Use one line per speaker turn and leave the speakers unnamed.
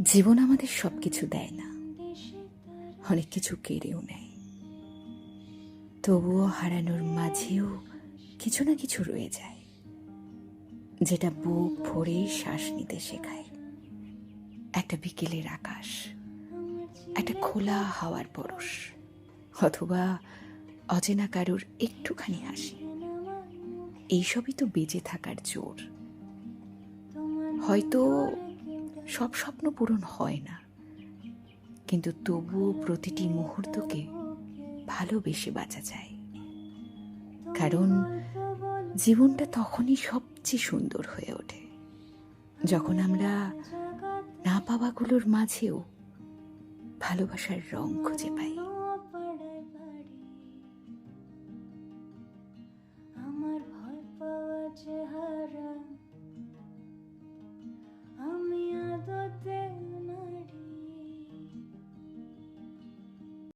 জীবন আমাদের সব কিছু দেয় না। অনেক কিছু কেড়েও নেয়। তবুও হারানোর মাঝেও কিছু না কিছু রয়ে যায়। যেটা বুক ভরে শ্বাস নিতে শেখায়। একটা বিকেলের আকাশ, একটা খোলা হাওয়ার পরশ, অথবা অচেনা কারোর একটুখানি হাসি। এইসবই তো বেঁচে থাকার জোর। হয়তো সব স্বপ্ন পূরণ হয় না। কিন্তু তবুও প্রতিটি মুহূর্তকে ভালোবেসে বাঁচা যায়। কারণ জীবনটা তখনই সবচেয়ে সুন্দর হয়ে ওঠে। যখন আমরা না পাওয়াগুলোর মাঝেও ভালোবাসার রং খুঁজে পাই।